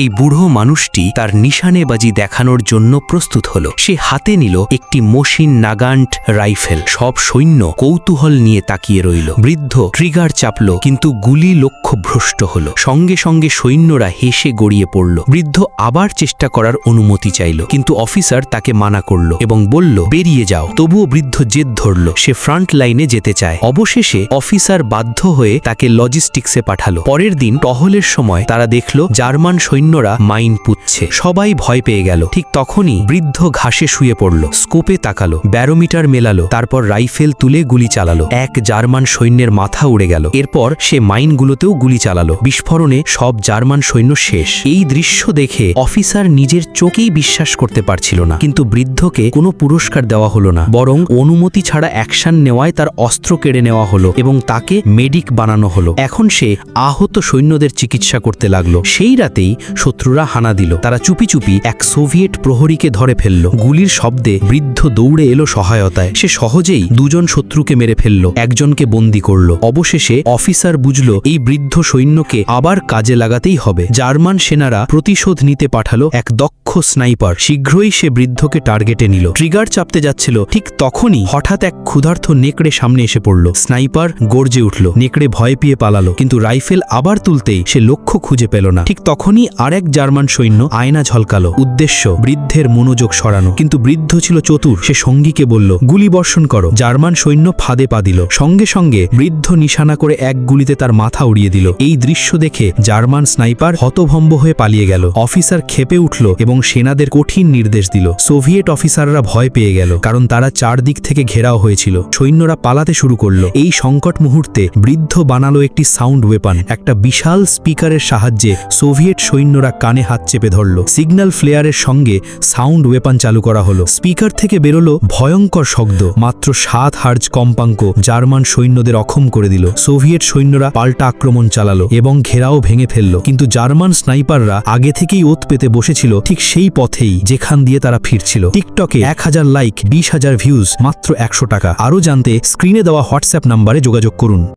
এই বুড়ো মানুষটি তার নিশানেবাজি দেখানোর জন্য প্রস্তুত হল। সে হাতে নিল একটি মসিন নাগান্ট রাইফেল। সব সৈন্য কৌতূহল নিয়ে তাকিয়ে রইল। বৃদ্ধ ট্রিগার চাপল, কিন্তু গুলি লক্ষ্যভ্রষ্ট হল। সঙ্গে সঙ্গে সৈন্যরা হেসে গড়িয়ে পড়ল। বৃদ্ধ আবার চেষ্টা করার অনুমতি চাইল, কিন্তু অফিসার তাকে মানা করল এবং বলল, বেরিয়ে যাও। তবুও বৃদ্ধ জেদ ধরল, সে ফ্রন্ট লাইনে যেতে চায়। অবশেষে অফিসার বাধ্য হয়ে তাকে লজিস্টিক্সে পাঠালো। পরের দিন টহলের সময় তারা দেখল, জার্মান সৈন্যরা মাইন পুচ্ছে সবাই ভয় পেয়ে গেল। ঠিক তখনই বৃদ্ধ ঘাসে শুয়ে পড়ল, স্কোপে তাকালো, ব্যারোমিটার মেলালো, তারপর রাইফেল তুলে গুলি চালালো। এক জার্মান সৈন্যের মাথা উড়ে গেল। এরপর সে মাইনগুলোতেও গুলি চালালো। বিস্ফোরণে সব জার্মান সৈন্য শেষ। এই দৃশ্য দেখে অফিসার নিজের চোখেই বিশ্বাস করতে পারছিল না। কিন্তু বৃদ্ধকে কোনো পুরস্কার দেওয়া হলো না। বরং অনুমতি ছাড়া অ্যাকশন নেওয়ায় তার অস্ত্র কেড়ে নেওয়া হলো এবং তাকে মেডিক বানানো হলো। এখন সে আহত সৈন্যদের চিকিৎসা করতে লাগল। সেই রাতেই শত্রুরা হানা দিল। তারা চুপি চুপি এক সোভিয়েট প্রহরীকে ধরে ফেলল। গুলির শব্দে বৃদ্ধ দৌড়ে এলো সহায়তায়। সে সহজেই দুজন শত্রুকে মেরে ফেলল, একজনকে বন্দি করল। অবশেষে অফিসার বুঝল, এই বৃদ্ধ সৈন্যকে আবার কাজে লাগাতেই হবে। জার্মান সেনারা প্রতিশোধ নিতে পাঠালো এক দক্ষ স্নাইপার। শীঘ্রই সে বৃদ্ধকে টার্গেটে নিল। ট্রিগার চাপতে যাচ্ছিল। ঠিক তখনই হঠাৎ এক ক্ষুধার্থ নেকড়ে সামনে এসে পড়ল। স্নাইপার গর্জে উঠল। নেকড়ে ভয় পেয়ে পালালো। কিন্তু রাইফেল আবার তুলতেই সে লক্ষ্য খুঁজে পেল না। ঠিক তখনই আরেক জার্মান সৈন্য আয়না ঝলকালো। উদ্দেশ্য, বৃদ্ধের মনোযোগ সরানো। কিন্তু বৃদ্ধ ছিল চতুর। সে সঙ্গীকে বলল, গুলি বর্ষণ করো। জার্মান সৈন্য ফাঁদে পা দিল। সঙ্গে সঙ্গে বৃদ্ধ নিশানা করে এক গুলিতে তার মাথা উড়িয়ে দিল। এই দৃশ্য দেখে জার্মান স্নাইপার হতভম্ব হয়ে পালিয়ে গেল। অফিসার খেপে উঠল এবং সেনাদের কঠিন নির্দেশ দিল। সোভিয়েট অফিসাররা ভয় পেয়ে গেল, কারণ তারা চারদিক থেকে ঘেরাও হয়েছিল। সৈন্যরা পালাতে শুরু করল। এই সংকট মুহূর্তে বৃদ্ধ বানালো একটি সাউন্ড ওয়েপান। একটা বিশাল স্পিকারের সাহায্যে সোভিয়েট সৈন্যরা কানে হাত চেপে ধরল। সিগন্যাল ফ্লেয়ারের সঙ্গে সাউন্ড ওয়েপান চালু করা হলো। স্পিকার থেকে বেরোলো ভয়ঙ্কর শব্দ। মাত্র সাত হার্জ কম্পাঙ্ক জার্মান সৈন্যদের অক্ষম করে দিল। সোভিয়েট সৈন্যরা পাল্টা আক্রমণ চালালো এবং ঘেরাও ভেঙে ফেলল। কিন্তু জার্মান স্নাইপাররা আগে থেকেই ওত পেতে বসেছিল ঠিক সেই পথেই যেখান দিয়ে তারা ফিরছিল। টিকটকে এক হাজার লাইক, বিশ হাজার ভিউজ, মাত্র একশো টাকা। আরও জানতে স্ক্রিনে দেওয়া হোয়াটসঅ্যাপ নাম্বারে যোগাযোগ করুন।